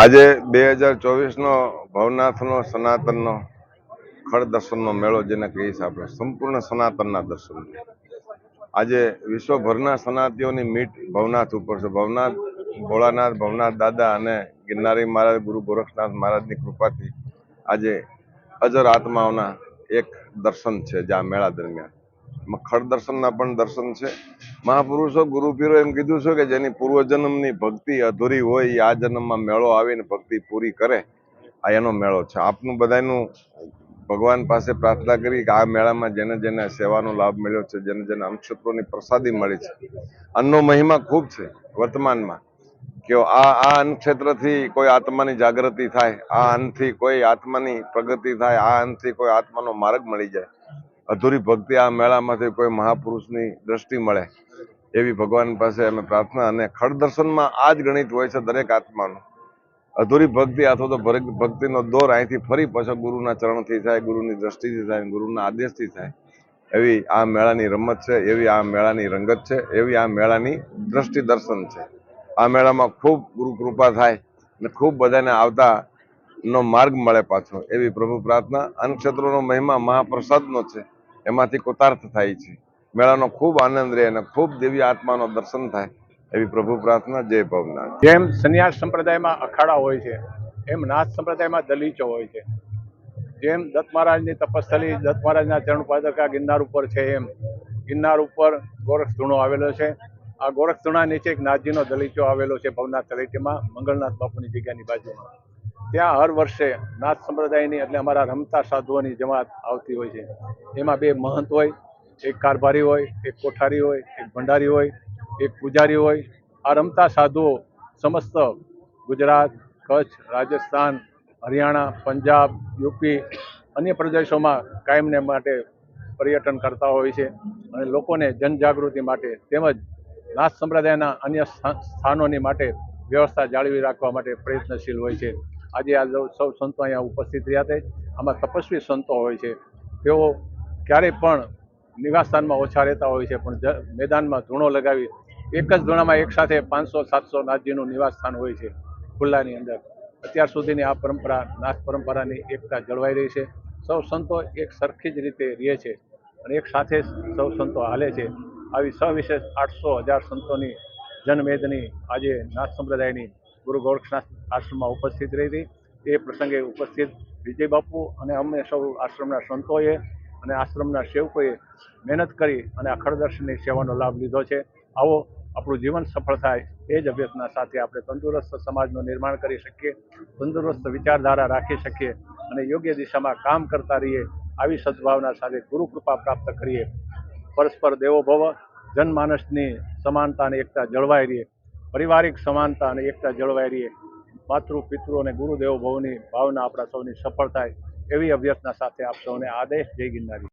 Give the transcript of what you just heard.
આજે બે હજાર ચોવીસનો ભવનાથનો સનાતનનો ખડ દર્શનનો મેળો જેને કહીએ છીએ આપણે, સંપૂર્ણ સનાતનના દર્શન આજે વિશ્વભરના સનાતીઓની મીટ ભવનાથ ઉપર છે. ભવનાથ ભોળાનાથ, ભવનાથ દાદા અને ગિરનારી મહારાજ, ગુરુ ગોરખનાથ મહારાજની કૃપાથી આજે અજર આત્માઓના એક દર્શન છે જે આ મેળા દરમિયાન. ખડ દર્શનના પણ દર્શન છે. મહાપુરુષો, ગુરુપીરો એમ કીધું છે કે જેની પૂર્વજન્મની ભક્તિ અધૂરી હોય એ આ જન્મમાં મેળો આવીને ભક્તિ પૂરી કરે, આ એનો મેળો છે. આપનું બધાનું ભગવાન પાસે પ્રાર્થના કરી કે આ મેળામાં જેને જેને સેવાનો લાભ મળ્યો છે, જેને જેને અન્નક્ષેત્રોની પ્રસાદી મળી છે. અન્નનો મહિમા ખૂબ છે વર્તમાનમાં. કે આ આ અન્નક્ષેત્રથી કોઈ આત્માની જાગૃતિ થાય, આ અન્નથી કોઈ આત્માની પ્રગતિ થાય, આ અન્નથી કોઈ આત્માનો માર્ગ મળી જાય. અધૂરી ભક્તિ આ મેળામાંથી કોઈ મહાપુરુષની દ્રષ્ટિ મળે, એવી ભગવાન પાસે અમે પ્રાર્થના અને ખડ દર્શનમાં આ જ ગણિત હોય છે દરેક આત્માનું. અધૂરી ભક્તિ અથવા તો ભક્તિનો દોર અહીંથી ફરી પાછો ગુરુના ચરણથી થાય, ગુરુની દ્રષ્ટિથી થાય, ગુરુના આદેશથી થાય. એવી આ મેળાની રમત છે, એવી આ મેળાની રંગત છે, એવી આ મેળાની દ્રષ્ટિ દર્શન છે. આ મેળામાં ખૂબ ગુરુ કૃપા થાય અને ખૂબ બધાને આવતા નો માર્ગ મળે પાછો, એવી પ્રભુ પ્રાર્થના અન્નક્ષેત્રોનો મહિમા મહાપ્રસાદનો છે. એમાંથી કૃતાર્થ થાય છે. મેળાનો ખૂબ આનંદ રહે અને ખૂબ દિવ્ય આત્માનો દર્શન થાય એવી પ્રભુ પ્રાર્થના, જય ભવનાથ. જેમ સંન્યાસ સંપ્રદાયમાં અખાડા હોય છે, એમ નાથ સંપ્રદાયમાં દલીચો હોય છે. જેમ દત્ત મહારાજની તપસ્થલી, દત્ત મહારાજના ચરણ પાદકા ગિરનાર ઉપર છે એમ. ગિરનાર ઉપર ગોરખ આવેલો છે. આ ગોરખ ધૂણા નીચે એક નાથજીનો દલીચો આવેલો છે ભવનાથ તળેટીમાં, મંગળનાથ બાપુની જગ્યાની બાજુમાં. ત્યાં હર વર્ષે નાથ સંપ્રદાયની એટલે અમારા રમતા સાધુઓની જમાત આવતી હોય છે. એમાં બે મહંત હોય, એક કારભારી હોય, એક કોઠારી હોય, એક ભંડારી હોય, એક પૂજારી હોય. આ રમતા સાધુઓ સમસ્ત ગુજરાત, કચ્છ, રાજસ્થાન, હરિયાણા, પંજાબ, યુપી, અન્ય પ્રદેશોમાં કાયમને માટે પર્યટન કરતા હોય છે અને લોકોને જનજાગૃતિ માટે તેમજ નાથ સંપ્રદાયના અન્ય સ્થા- સ્થાનોની માટે વ્યવસ્થા જાળવી રાખવા માટે પ્રયત્નશીલ હોય છે. આજે આ સૌ સંતો અહીંયા ઉપસ્થિત રહ્યા છે. આમાં તપસ્વી સંતો હોય છે. તેઓ ક્યારેય પણ નિવાસસ્થાનમાં ઓછા રહેતા હોય છે, પણ મેદાનમાં ધૂણો લગાવી એક જ ધૂણામાં એક સાથે પાંચસો, સાતસો નાથજીનું નિવાસસ્થાન હોય છે ખુલ્લાની અંદર. અત્યાર સુધીની આ પરંપરા, નાથ પરંપરાની એકતા જળવાઈ રહી છે. સૌ સંતો એક સરખી જ રીતે રહે છે અને એક સાથે સૌ સંતો હાલે છે. આવી સવિશેષ આઠસો હજાર સંતોની જનમેદની આજે નાથ સંપ્રદાયની ગુરુ ગોરક્ષનાથ આશ્રમમાં ઉપસ્થિત રહી હતી એ પ્રસંગે ઉપસ્થિત વિજય બાપુ અને અમે સૌ આશ્રમના સંતોએ અને આશ્રમના સેવકોએ મહેનત કરી અને આ ખરદર્શનની સેવાનો લાભ લીધો છે. આવો આપણું જીવન સફળ થાય એ જ અભ્યર્થના સાથે આપણે તંદુરસ્ત સમાજનું નિર્માણ કરી શકીએ, તંદુરસ્ત વિચારધારા રાખી શકીએ અને યોગ્ય દિશામાં કામ કરતા રહીએ, આવી સદભાવના સાથે ગુરુકૃપા પ્રાપ્ત કરીએ. પરસ્પર દેવો ભવ, જનમાનસની સમાનતા અને એકતા જળવાઈ રહે પારિવારિક સમાનતા અને એકતા જળવાઈ રહીએ. માતૃ, પિતૃ અને ગુરુદેવો ભવની ભાવના આપણા સૌની સફળ થાય એવી અભ્યર્થના સાથે આપ સૌને આદેશ જય ગિરનારી.